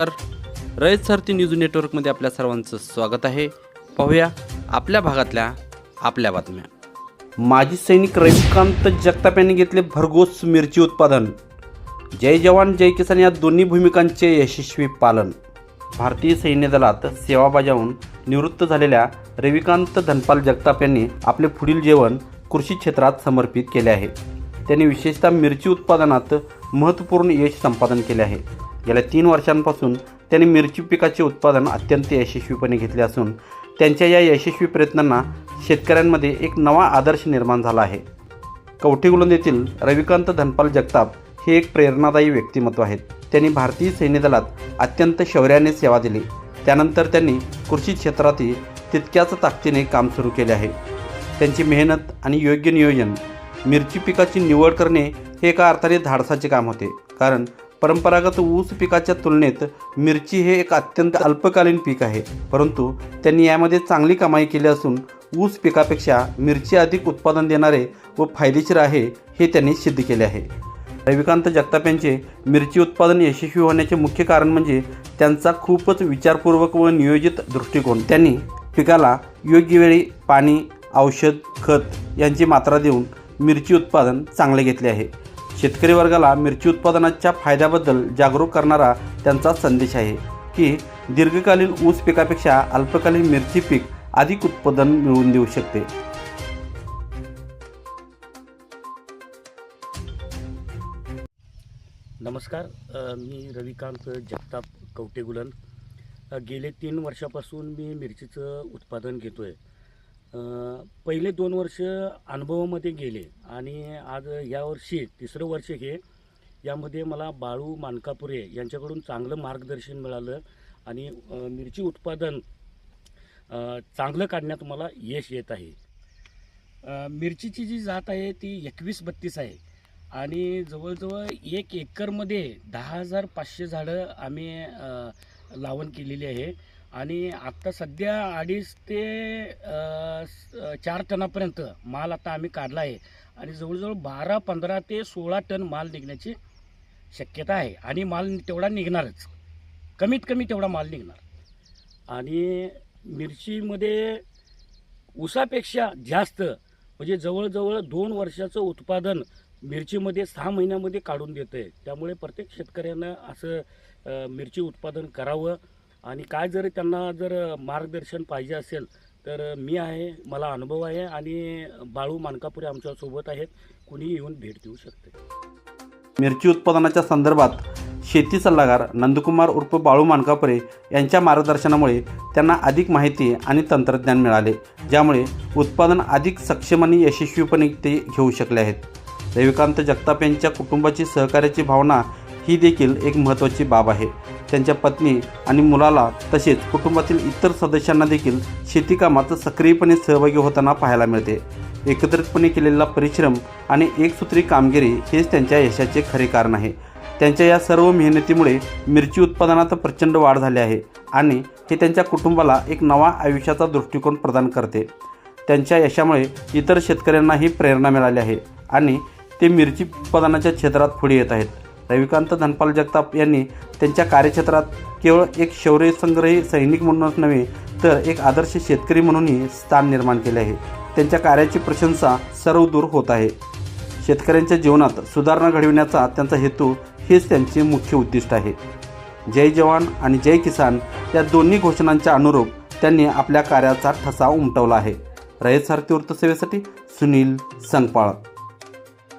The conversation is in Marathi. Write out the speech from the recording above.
तर रयत सारथी न्यूज नेटवर्कमध्ये आपल्या सर्वांचं स्वागत आहे. पाहूया आपल्या भागातल्या आपल्या बातम्या. माजी सैनिक रविकांत जगताप यांनी घेतले भरघोस मिरची उत्पादन. जय जवान जय किसान या दोन्ही भूमिकांचे यशस्वी पालन. भारतीय सैन्य दलात सेवा बजावून निवृत्त झालेल्या रविकांत धनपाल जगताप यांनी आपले पुढील जेवण कृषी क्षेत्रात समर्पित केले आहे. त्यांनी विशेषतः मिरची उत्पादनात महत्त्वपूर्ण यश संपादन केले आहे. गेल्या तीन वर्षांपासून त्यांनी मिरची पिकाचे उत्पादन अत्यंत यशस्वीपणे घेतले असून त्यांच्या या यशस्वी प्रयत्नांना शेतकऱ्यांमध्ये एक नवा आदर्श निर्माण झाला आहे. कवठीगुलंद येथील रविकांत धनपाल जगताप हे एक प्रेरणादायी व्यक्तिमत्व आहेत. त्यांनी भारतीय सैन्य दलात अत्यंत शौर्याने सेवा दिली. त्यानंतर त्यांनी कृषी क्षेत्रातही तितक्याच ताकदीने काम सुरू केले आहे. त्यांची मेहनत आणि योग्य नियोजन मिरची पिकाची निवड करणे हे एका अर्थाने धाडसाचे काम होते. कारण परंपरागत ऊस पिकाच्या तुलनेत मिरची हे एक अत्यंत अल्पकालीन पीक आहे. परंतु त्यांनी यामध्ये चांगली कमाई केली असून ऊस पिकापेक्षा मिरची अधिक उत्पादन देणारे व फायदेशीर आहे हे त्यांनी सिद्ध केले आहे. रविकांत जगताप यांचे मिरची उत्पादन यशस्वी होण्याचे मुख्य कारण म्हणजे त्यांचा खूपच विचारपूर्वक व नियोजित दृष्टिकोन. त्यांनी पिकाला योग्य वेळी पाणी औषध खत यांची मात्रा देऊन मिरची उत्पादन चांगले घेतले आहे. शेतकरी वर्गाला मिरची उत्पादनाच्या फायद्याबद्दल जागरूक करणारा त्यांचा संदेश आहे की दीर्घकालीन ऊस पिकापेक्षा अल्पकालीन मिरची पीक अधिक उत्पादन मिळवून देऊ शकते. नमस्कार मी रविकांत जगताप कवटेगुलन. गेले तीन वर्षापासून मी मिरचीचं उत्पादन घेतो आहे पहिले दोन वर्ष अनुभवामध्ये गेले आणि आज यावर्षी तिसरं वर्ष हे यामध्ये मला बाळू मानकापुरे यांच्याकडून चांगलं मार्गदर्शन मिळालं आणि मिरची उत्पादन चांगलं काढण्यात मला यश येत आहे. मिरचीची जी जात आहे ती एकवीस बत्तीस आहे आणि जवळजवळ एक एकरमध्ये दहा हजार पाचशे झाडं आम्ही लावण केलेली आहे. आणि आत्ता सध्या अडीच ते स- चार टनापर्यंत माल आता आम्ही काढला आहे. आणि जवळजवळ बारा पंधरा ते सोळा टन माल निघण्याची शक्यता आहे. आणि माल तेवढा निघणारच. कमीत कमी तेवढा माल निघणार. आणि मिरचीमध्ये ऊसापेक्षा जास्त म्हणजे जवळजवळ दोन वर्षाचं उत्पादन मिरचीमध्ये सहा महिन्यामध्ये काढून देतं आहे त्यामुळे प्रत्येक शेतकऱ्यानं असं मिरची उत्पादन करावं. आणि काय जर त्यांना जर मार्गदर्शन पाहिजे असेल तर मी आहे मला अनुभव आहे आणि बाळू मानकापुरे आमच्यासोबत आहेत. कुणी येऊन भेट देऊ शकते. मिरची उत्पादनाच्या संदर्भात शेती सल्लागार नंदकुमार उर्फ बाळू मानकापुरे यांच्या मार्गदर्शनामुळे त्यांना अधिक माहिती आणि तंत्रज्ञान मिळाले ज्यामुळे उत्पादन अधिक सक्षम आणि यशस्वीपणे ते घेऊ शकले आहेत. रविकांत जगताप यांच्या कुटुंबाची सहकार्याची भावना ही देखील एक महत्त्वाची बाब आहे. त्यांच्या पत्नी आणि मुलाला तसेच कुटुंबातील इतर सदस्यांना देखील शेतीकामात सक्रियपणे सहभागी होताना पाहायला मिळते. एकत्रितपणे केलेला परिश्रम आणि एकसूत्री कामगिरी हेच त्यांच्या यशाचे खरे कारण आहे. त्यांच्या या सर्व मेहनतीमुळे मिरची उत्पादनात प्रचंड वाढ झाली आहे आणि हे त्यांच्या कुटुंबाला एक नवा आयुष्याचा दृष्टिकोन प्रदान करते. त्यांच्या यशामुळे इतर शेतकऱ्यांनाही प्रेरणा मिळाली आहे आणि ते मिरची उत्पादनाच्या क्षेत्रात पुढे येत आहेत. रविकांत धनपाल जगताप यांनी त्यांच्या कार्यक्षेत्रात केवळ एक शौर्य संग्रही सैनिक म्हणूनच नव्हे तर एक आदर्श शेतकरी म्हणूनही स्थान निर्माण केले आहे. त्यांच्या कार्याची प्रशंसा सर्वदूर होत आहे. शेतकऱ्यांच्या जीवनात सुधारणा घडविण्याचा त्यांचा हेतू हेच त्यांचे मुख्य उद्दिष्ट आहे. जय जवान आणि जय किसान या दोन्ही घोषणांच्या अनुरूप त्यांनी आपल्या कार्याचा ठसा उमटवला आहे. रयत सारथी वृत्तसेवेसाठी सुनील संगपाळ.